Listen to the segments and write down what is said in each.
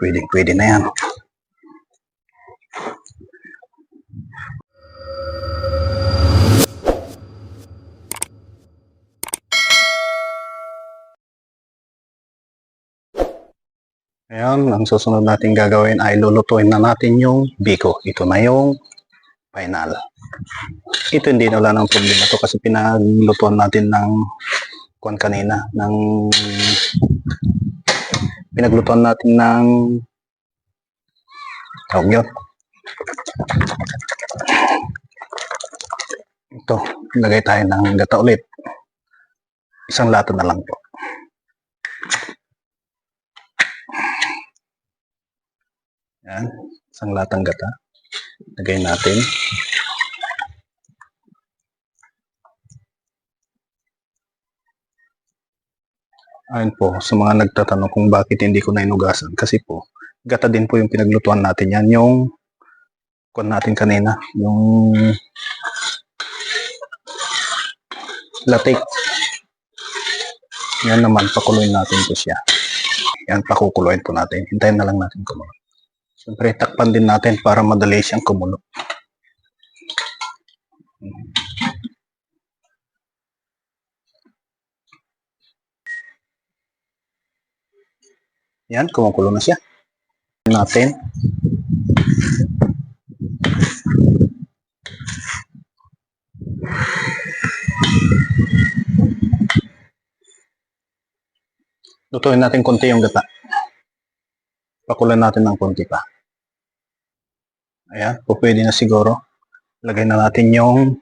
Pwede, pwede na yan. Ayan, ang susunod natin gagawin ay lulutuin na natin yung biko. Ito na yung final. Ito hindi na wala ng problema to kasi pinaglutuan natin ng kuan kanina ng pinaglutuan natin ng tawag yun. Ito, lagay tayo ng gata ulit. Isang lata na lang po. Yan, isang latang gata. Lagay natin. Ayun po, sa mga nagtatanong kung bakit hindi ko na inugasan. Kasi po, gata din po yung pinaglutuan natin yan. Yung kung natin kanina, yung latik. Yan naman, pakuluin natin po siya. Yan, pakukuluin po natin. Hintayin na lang natin kumulo. Siyempre, takpan din natin para madali siyang kumulo. Yan, kumukulo na siya. Natin. Lutuin natin konti yung gata. Pakulan natin ng konti pa. Ayan, po pwede na siguro. Lagay na natin yung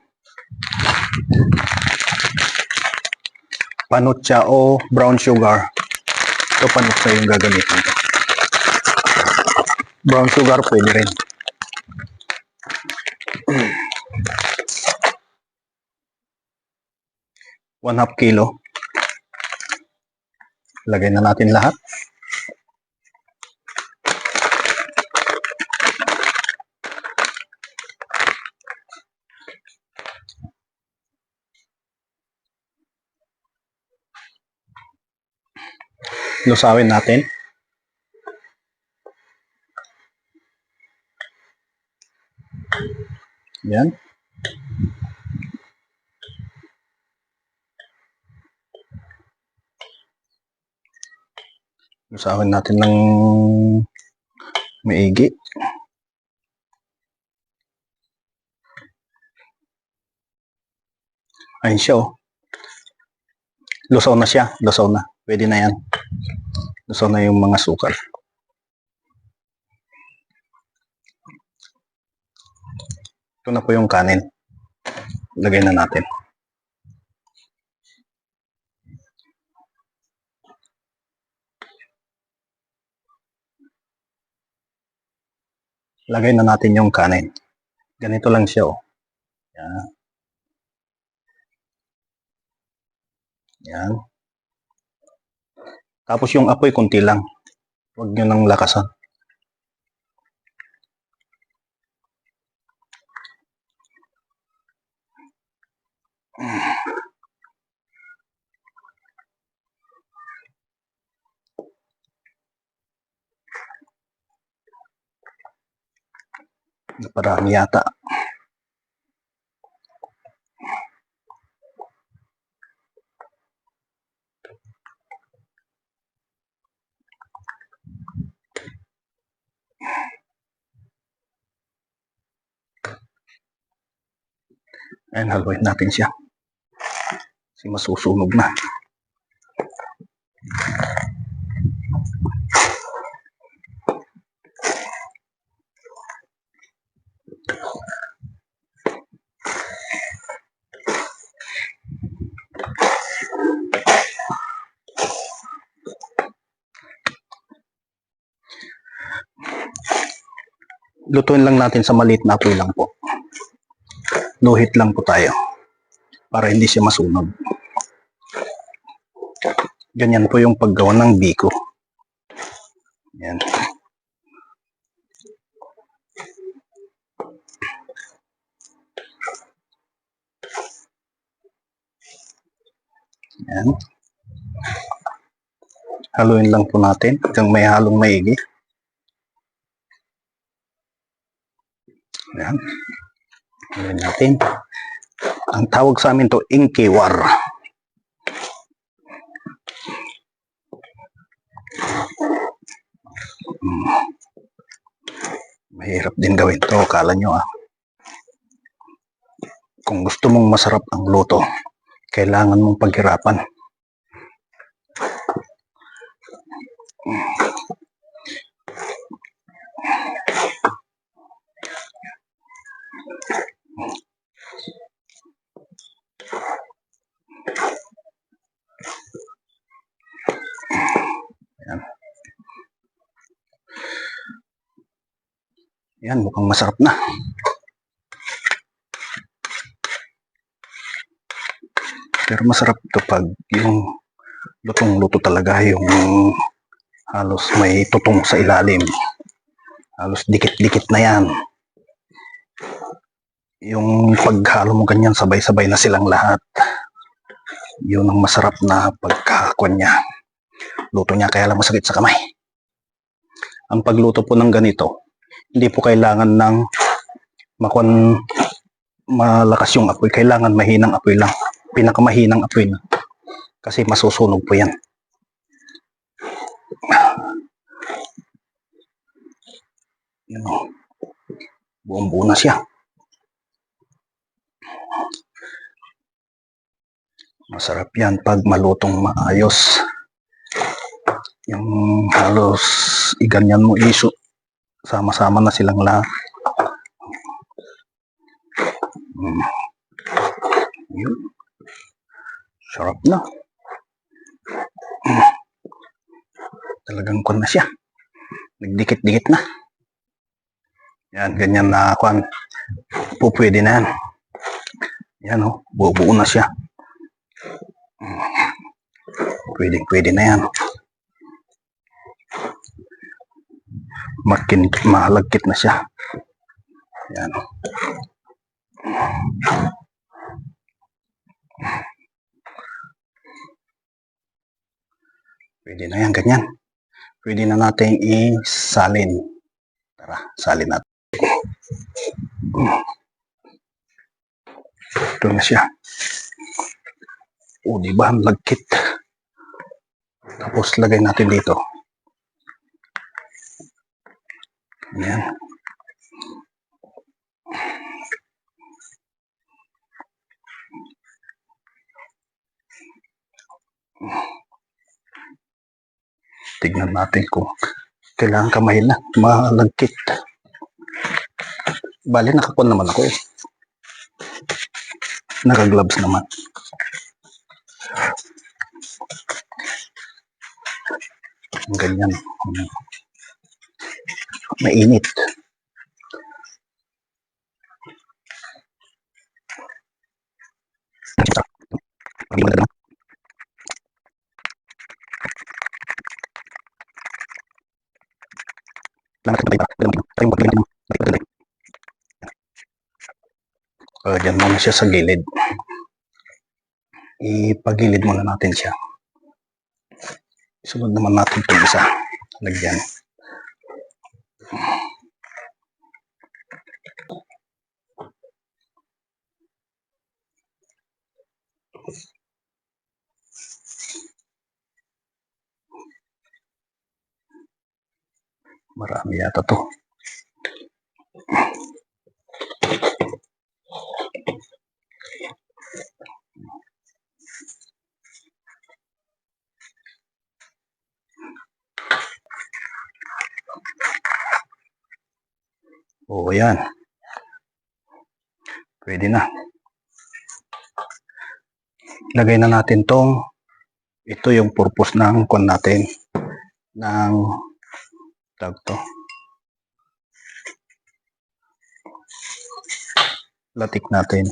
panutsa o brown sugar. Ito panutsa yung gagamitin ko. Brown sugar pwede rin. One half kilo. Lagay na natin lahat. Lusawin natin. Yan. Lusawin natin ng maigi. Ayun siya oh. Lusaw na siya. Lusaw na. Pwede na yan. Lusaw na yung mga sukal. Ito na po yung kanin. Lagay na natin. Lagay na natin yung kanin. Ganito lang siya oh. Yan. Yan. Tapos yung apoy konti lang. Huwag nyo nang lakasan. Naparami yata. Ayan, natin siya. Kasi masusunog na. Lutuin lang natin sa maliit na apoy lang po. No heat lang po tayo. Para hindi siya masunog. Ganyan po yung paggawa ng biko. Yan. Yan. Haluin lang po natin hanggang may halong maigi. Ayan. Natin. Ang tawag sa amin to, inkiwar. Hmm. Mahirap din gawin to, kala nyo ah. Kung gusto mong masarap ang luto, kailangan mong paghirapan. Yan. Yan, mukhang masarap na. Pero masarap ito pag yung lutong-luto talaga yung halos may tutong sa ilalim. Halos dikit-dikit na yan. Yung paghalo mo ganyan, sabay-sabay na silang lahat. Yun ang masarap na pagkakon niya. Luto niya kaya lang masakit sa kamay. Ang pagluto po ng ganito, hindi po kailangan ng makon malakas yung apoy. Kailangan mahinang apoy lang. Pinakamahinang apoy na. Kasi masusunog po yan. Yan o. Buong buo na siya. Masarap yan pag malutong maayos. Yung halos iganyan mo iso. Sama-sama na silang lahat. Mm. Yun. Sarap na. Talagang kon na siya. Nagdikit-dikit na. Yan, ganyan na kwan. Po pwede na yan. Yan o, buo-buo na siya. Mm. Pwede, pwede na yan. Makin, mahalagkit na siya. Yan o. Pwede na yan, ganyan. Pwede na natin isalin. Tara, salin natin. Ito na siya. O, di ba? Ang lagkit. Tapos, lagay natin dito. Ayan. Tignan natin kung kailangan kamay na. Malagkit. Bali, nakakon naman ako eh. Naka-gloves naman. Ganyan. Mainit. Uh, dyan muna siya sa gilid. Ipagilid muna natin siya. Sunod naman natin itong isa. Lagyan. Marami yata to. Oo, yan. Pwede na. Lagay na natin tong ito yung purpose ng kon natin ng tag to. Latik natin.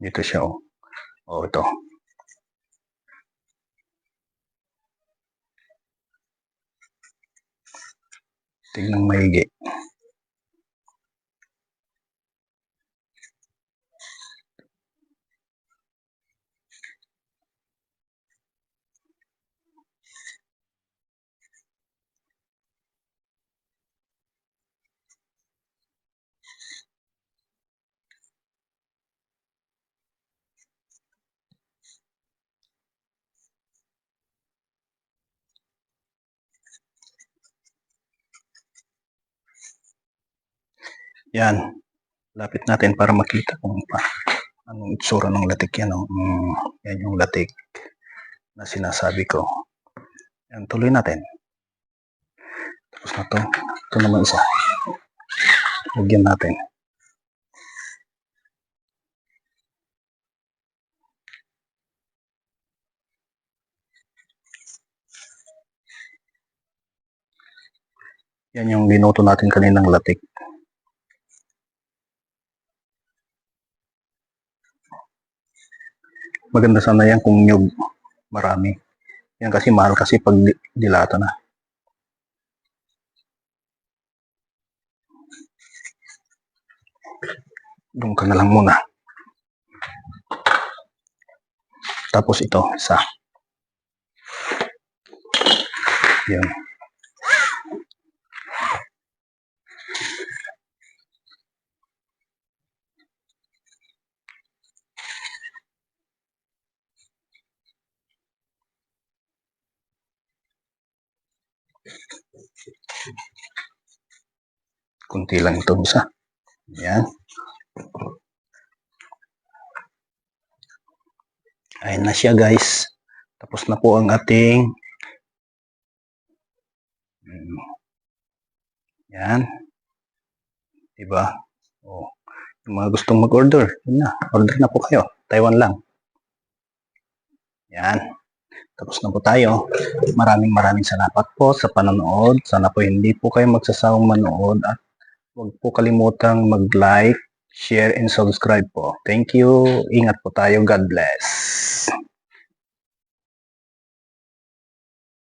Dito siya oh. Oh, ito. Tingnan maigi. Yan. Lapit natin para makita kung pa, anong itsura ng latik yan. Oh. Mm, yan yung latik na sinasabi ko. Yan, tuloy natin. Tapos na to. Ito naman isa. Lagyan natin. Yan yung binuto natin kaninang latik. Maganda sana yan kung nyug marami. Yan kasi mahal kasi pag di- dilata na. Doon ka na lang muna. Tapos ito, isa. Yun. Kunti lang ito isa. Yan. Ayan na siya guys. Tapos na po ang ating Mm. Yan. Diba? O, yung mga gustong mag-order, yun na. Order na po kayo. Taiwan lang. Yan. Tapos na po tayo. Maraming maraming salamat po sa panonood. Sana po hindi po kayo magsasawang manood at huwag po kalimutang mag-like, share, and subscribe po. Thank you. Ingat po tayo. God bless.